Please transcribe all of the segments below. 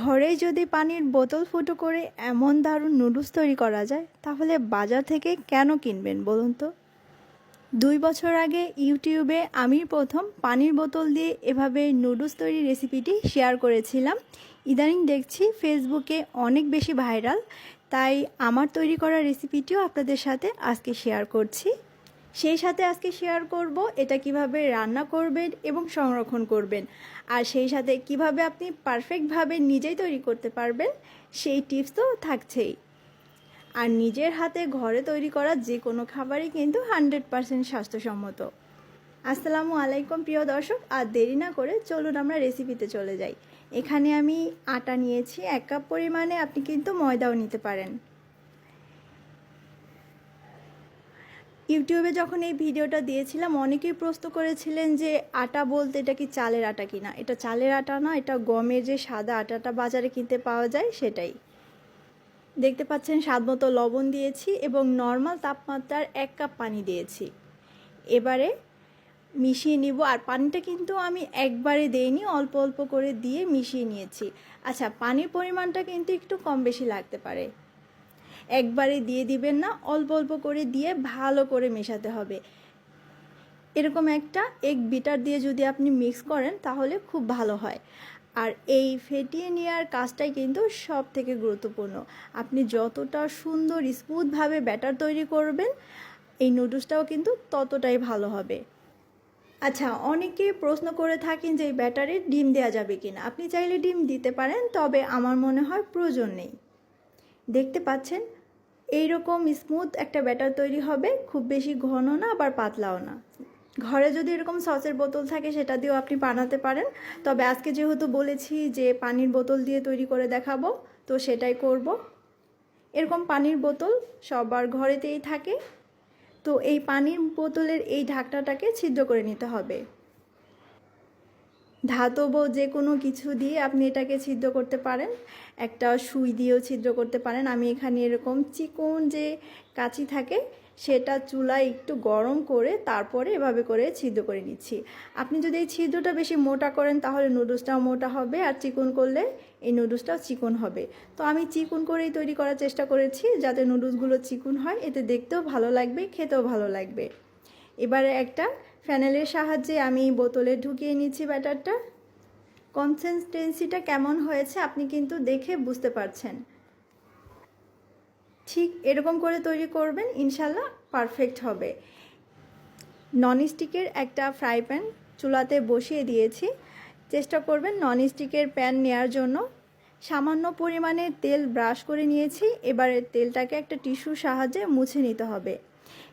ঘরেই যদি পানির বোতল ফুটো করে এমন দারুণ নুডলস তৈরি করা যায়, তাহলে বাজার থেকে কেন কিনবেন বলুন তো? দুই বছর আগে ইউটিউবে আমি প্রথম পানির বোতল দিয়ে এভাবে নুডলস তৈরির রেসিপিটি শেয়ার করেছিলাম। ইদানিং দেখছি ফেসবুকে অনেক বেশি ভাইরাল, তাই আমার তৈরি করা রেসিপিটিও আপনাদের সাথে আজকে শেয়ার করছি। সেই সাথে আজকে শেয়ার করব এটা কীভাবে রান্না করবেন এবং সংরক্ষণ করবেন। আর সেই সাথে কীভাবে আপনি পারফেক্টভাবে নিজেই তৈরি করতে পারবেন, সেই টিপস তো থাকছেই। আর নিজের হাতে ঘরে তৈরি করা যে কোনো খাবারই কিন্তু হান্ড্রেড পারসেন্ট স্বাস্থ্যসম্মত। আসসালামু আলাইকুম প্রিয় দর্শক, আর দেরি না করে চলুন আমরা রেসিপিতে চলে যাই। এখানে আমি আটা নিয়েছি, এক কাপ পরিমাণে, আপনি কিন্তু ময়দাও নিতে পারেন। ইউটিউবে যখন এই ভিডিওটা দিয়েছিলাম, অনেকেই প্রশ্ন করেছিলেন যে, আটা বলতে এটা কি চালের আটা কিনা? এটা চালের আটা না, এটা গমের যে সাদা আটাটা বাজারে কিনতে পাওয়া যায় সেটাই। দেখতে পাচ্ছেন, স্বাদ মতো লবণ দিয়েছি এবং নর্মাল তাপমাত্রার এক কাপ পানি দিয়েছি। এবারে মিশিয়ে নিব, আর পানিটা কিন্তু আমি একবারে দেইনি, অল্প অল্প করে দিয়ে মিশিয়ে নিয়েছি। আচ্ছা পানির পরিমাণটা কিন্তু একটু কম বেশি লাগতে পারে। একবারে দিয়ে দিবেন না, অল্প অল্প করে দিয়ে ভালো করে মেশাতে হবে। এরকম একটা এক বিটার দিয়ে যদি আপনি মিক্স করেন তাহলে খুব ভালো হয়। আর এই ফেটিয়ে নেওয়ার কাজটাই কিন্তু সব থেকে গুরুত্বপূর্ণ। আপনি যতটা সুন্দর স্মুথভাবে ব্যাটার তৈরি করবেন, এই নুডলসটাও কিন্তু ততটাই ভালো হবে। আচ্ছা অনেকে প্রশ্ন করে থাকেন যে এই ব্যাটারে ডিম দেওয়া যাবে কিনা। আপনি চাইলে ডিম দিতে পারেন, তবে আমার মনে হয় প্রয়োজন নেই। দেখতে পাচ্ছেন? এই রকম স্মুথ একটা ব্যাটার তৈরি হবে, খুব বেশি ঘন না আবার পাতলাও না। ঘরে যদি এরকম সসের বোতল থাকে, সেটা দিয়েও আপনি বানাতে পারেন। তবে আজকে যেহেতু বলেছি যে পানির বোতল দিয়ে তৈরি করে দেখাবো, তো সেটাই করব। এরকম পানির বোতল সবার ঘরেতেই থাকে, তো এই পানির বোতলের এই ঢাকনাটাকে ছিদ্র করে নিতে হবে। ধাতব যে কোনো কিছু দিয়ে আপনি এটাকে ছিদ্র করতে পারেন। একটা সুই দিয়েও ছিদ্র করতে পারেন। আমি এখানে এরকম চিকন যে কাঁচি থাকে, সেটা চুলায় একটু গরম করে তারপরে এভাবে করে ছিদ্র করে নিচ্ছি। আপনি যদি এই ছিদ্রটা বেশি মোটা করেন, তাহলে নুডলসটাও মোটা হবে আর চিকন করলে এই নুডলসটাও চিকন হবে। তো আমি চিকন করেই তৈরি করার চেষ্টা করেছি যাতে নুডলসগুলো চিকন হয়। এতে দেখতেও ভালো লাগবে, খেতেও ভালো লাগবে। এবারে একটা ফ্যানেলের সাহায্যে আমি বোতলে ঢুকিয়ে নিচ্ছি ব্যাটারটা। কনসিস্টেন্সিটা কেমন হয়েছে আপনি কিন্তু দেখে বুঝতে পারছেন। ঠিক এরকম করে তৈরি করবেন ইনশাল্লাহ পারফেক্ট হবে। ননস্টিকের একটা ফ্রাই প্যান চুলাতে বসিয়ে দিয়েছি। চেষ্টা করবেন ননস্টিকের প্যান নেওয়ার জন্য। সামান্য পরিমাণে তেল ব্রাশ করে নিয়েছি। এবারে তেলটাকে একটা টিস্যুর সাহায্যে মুছে নিতে হবে।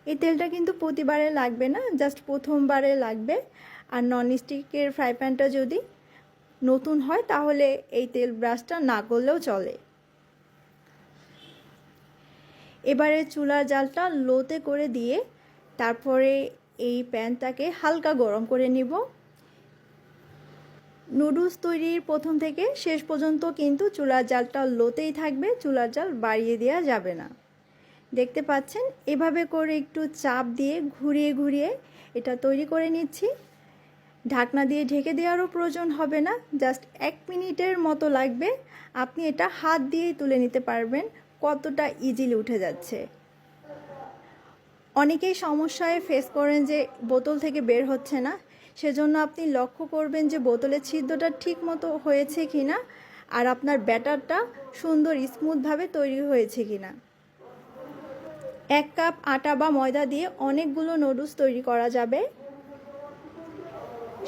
এই তেলটা কিন্তু প্রতিবারে লাগবে না জাস্ট প্রথমবারে লাগবে। আর ননস্টিকের ফ্রাই প্যানটা যদি নতুন হয়, তাহলে এই তেল ব্রাশটা না করলেও চলে। এবারে চুলার জালটা লোতে করে দিয়ে তারপরে এই প্যানটাকে হালকা গরম করে নিব। নুডলস তৈরির প্রথম থেকে শেষ পর্যন্ত কিন্তু চুলার জালটা লোতেই থাকবে, চুলার জাল বাড়িয়ে দেওয়া যাবে না। দেখতে পাচ্ছেন? এভাবে করে একটু চাপ দিয়ে ঘুরিয়ে ঘুরিয়ে এটা তৈরি করে নিচ্ছি। ঢাকনা দিয়ে ঢেকে দেওয়ারও প্রয়োজন হবে না, জাস্ট এক মিনিটের মতো লাগবে। আপনি এটা হাত দিয়েই তুলে নিতে পারবেন, কতটা ইজিলি উঠে যাচ্ছে। অনেকেই সমস্যায় ফেস করেন যে বোতল থেকে বের হচ্ছে না, সেজন্য আপনি লক্ষ্য করবেন যে বোতলের ছিদ্রটা ঠিক মতো হয়েছে কি না আর আপনার ব্যাটারটা সুন্দর স্মুথভাবে তৈরি হয়েছে কি না এক কাপ আটা বা ময়দা দিয়ে অনেকগুলো নুডলস তৈরি করা যাবে।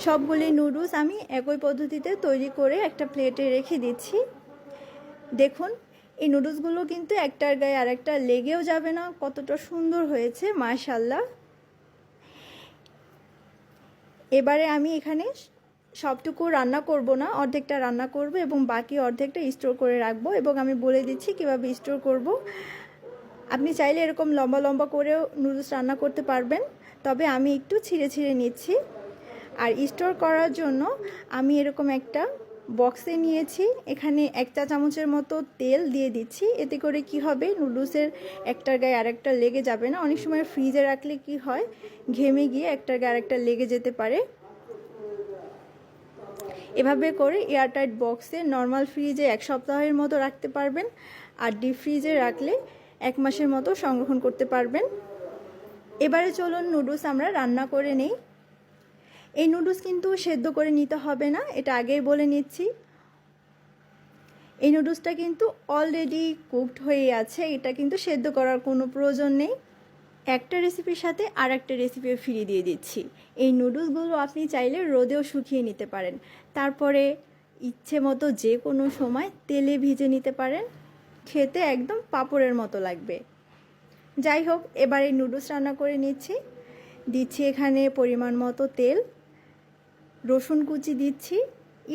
সবগুলি নুডলস আমি একই পদ্ধতিতে তৈরি করে একটা প্লেটে রেখে দিচ্ছি। দেখুন, এই নুডলসগুলো কিন্তু একটার গায়ে আর একটা লেগেও যাবে না, কতটা সুন্দর হয়েছে মাশাল্লাহ এবারে আমি এখানে সবটুকু রান্না করব না, অর্ধেকটা রান্না করব এবং বাকি অর্ধেকটা স্টোর করে রাখব এবং আমি বলে দিচ্ছি কীভাবে স্টোর করব। আপনি চাইলে এরকম লম্বা লম্বা করেও নুডলস রান্না করতে পারবেন, তবে আমি একটু ছিঁড়ে ছিঁড়ে নিচ্ছি। আর স্টোর করার জন্য আমি এরকম একটা বক্সে নিয়েছি, এখানে এক চা চামচের মতো তেল দিয়ে দিচ্ছি, এতে করে কি হবে, নুডলসের একটার গায়ে আরেকটা লেগে যাবে না। অনেক সময় ফ্রিজে রাখলে কি হয়, ঘেমে গিয়ে একটার গায়ে আরেকটা লেগে যেতে পারে। এভাবে করে এয়ারটাইট বক্সে নর্মাল ফ্রিজে এক সপ্তাহের মতো রাখতে পারবেন, আর ডিপ ফ্রিজে রাখলে এক মাসের মতো সংরক্ষণ করতে পারবেন। এবারে চলুন নুডলস আমরা রান্না করে নিই। এই নুডলস কিন্তু সেদ্ধ করে নিতে হবে না, এটা আগেই বলে নিচ্ছি। এই নুডলসটা কিন্তু অলরেডি কুকড হয়ে আছে, এটা কিন্তু সেদ্ধ করার কোনো প্রয়োজন নেই। একটা রেসিপির সাথে আর একটা রেসিপিও ফিরিয়ে দিয়ে দিচ্ছি। এই নুডলসগুলো আপনি চাইলে রোদেও শুকিয়ে নিতে পারেন। তারপরে ইচ্ছে মতো যে কোনো সময় তেলে ভিজে নিতে পারেন। খেতে একদম পাঁপড়ের মতো লাগবে। যাই হোক, এবার এই নুডলস রান্না করে নিচ্ছি। দিচ্ছি এখানে পরিমাণ মতো তেল। রসুন কুচি দিচ্ছি।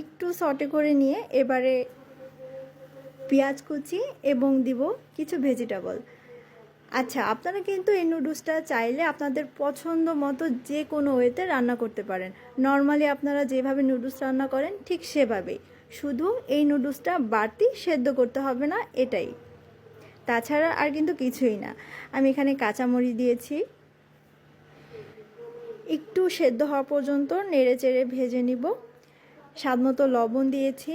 একটু সটে করে নিয়ে এবারে পেঁয়াজ কুচি এবং দিব কিছু ভেজিটেবল। আচ্ছা আপনারা কিন্তু এই নুডলসটা চাইলে আপনাদের পছন্দ মতো যে কোনো ওয়েতে রান্না করতে পারেন। নর্মালি আপনারা যেভাবে নুডলস রান্না করেন ঠিক সেভাবেই। শুধু এই নুডলসটা বাড়তি সেদ্ধ করতে হবে না, এটাই। তাছাড়া আর কিন্তু কিছুই না। আমি এখানে কাঁচামরিচ দিয়েছি। একটু সেদ্ধ হওয়া পর্যন্ত নেড়ে চেড়ে ভেজে নিব। স্বাদ মতো লবণ দিয়েছি।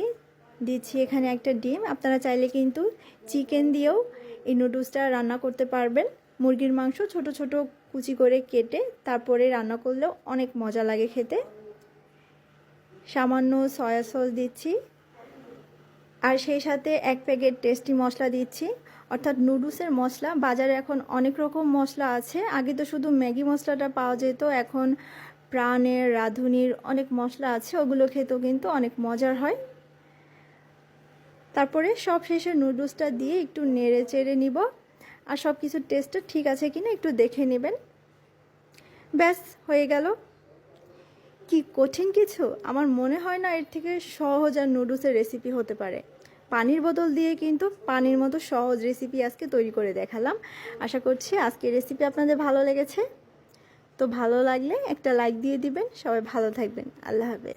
দিচ্ছি এখানে একটা ডিম। আপনারা চাইলে কিন্তু চিকেন দিয়েও এই নুডলসটা রান্না করতে পারবেন। মুরগির মাংস ছোট ছোট কুচি করে কেটে তারপরে রান্না করলেও অনেক মজা লাগে খেতে। সামান্য সয়া সস দিচ্ছি। আর সেই সাথে এক প্যাকেট টেস্টি মশলা দিচ্ছি। অর্থাৎ নুডলসের মশলা। বাজারে এখন অনেক রকম মশলা আছে। আগে তো শুধু ম্যাগি মশলাটা পাওয়া যেত। এখন প্রাণের, রাঁধুনির অনেক মশলা আছে। ওগুলো খেতেও কিন্তু অনেক মজার হয়। তারপরে সব শেষে নুডলসটা দিয়ে একটু নেড়ে চেড়ে নিব। আর সব কিছুর টেস্টটা ঠিক আছে কিনা একটু দেখে নেবেন। ব্যাস, হয়ে গেল। কি কঠিন কিছু? আমার মনে হয় না এর থেকে সহজ আর নুডলসের রেসিপি হতে পারে। পানির বোতল দিয়ে কিন্তু পানির মতো সহজ রেসিপি আজকে তৈরি করে দেখালাম। আশা করছি আজকে রেসিপি আপনাদের ভালো লেগেছে। তো ভালো লাগলে একটা লাইক দিয়ে দিবেন। সবাই ভালো থাকবেন। আল্লাহ হাফেজ।